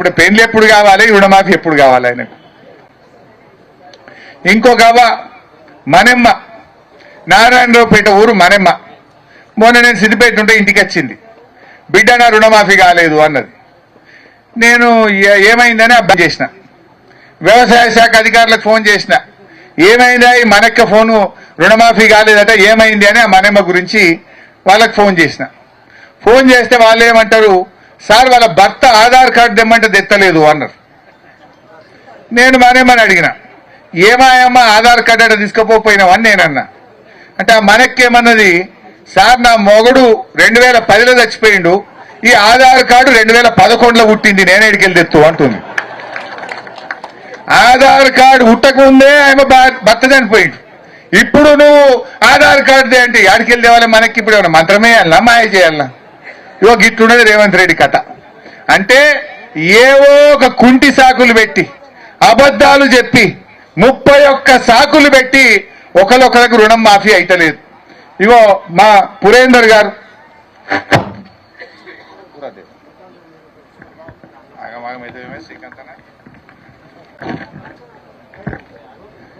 ఇప్పుడు పెళ్ళి ఎప్పుడు కావాలి? రుణమాఫీ ఎప్పుడు కావాలి ఆయనకు? ఇంకొక అవ్వ మనెమ్మ. నారాయణరావుపేట ఊరు మనెమ్మ. మొన్న నేను సిద్దిపేట ఉంటే ఇంటికి వచ్చింది బిడ్డ నా రుణమాఫీ కాలేదు అన్నది. నేను ఏమైందని అబ్బాయి చేసిన. వ్యవసాయ శాఖ అధికారులకు ఫోన్ చేసిన. ఏమైందా ఈ మనక్క ఫోను రుణమాఫీ కాలేదట. ఏమైంది? అని ఆ మనెమ్మ గురించి వాళ్ళకి ఫోన్ చేసిన. ఫోన్ చేస్తే వాళ్ళు ఏమంటారు? సార్ వాళ్ళ భర్త ఆధార్ కార్డు తెమ్మంటే తెత్తలేదు అన్నారు నేను మనేమని అడిగిన ఏమాయమ్మ ఆధార్ కార్డు అంటే తీసుకుపోయినావని నేనన్నా అంటే ఆ మనక్కేమన్నది సార్ నా మొగడు రెండు వేల పదిలో చచ్చిపోయిండు ఈ ఆధార్ కార్డు రెండు వేల పదకొండులో పుట్టింది నేనే ఎడికెళ్ళి తెత్తు అంటుంది. ఆధార్ కార్డు పుట్టకముందే ఆమె భర్త చనిపోయిండు. ఇప్పుడు నువ్వు ఆధార్ కార్డు అంటే ఆడికి వెళ్ళి మనకి ఇప్పుడు ఏమన్నా మంత్రమే వెళ్ళా మాయ చేయాలా ఇగో గిట్లున్నది రేవంత్ రెడ్డి కథ. అంటే ఏవో ఒక కుంటి సాకులు పెట్టి అబద్ధాలు చెప్పి ముప్పై ఒక్క సాకులు పెట్టి ఒకరొకరికి రుణం మాఫీ అయితలేదు. ఇగో మా పురేందర్ గారు. శ్రీకాంత్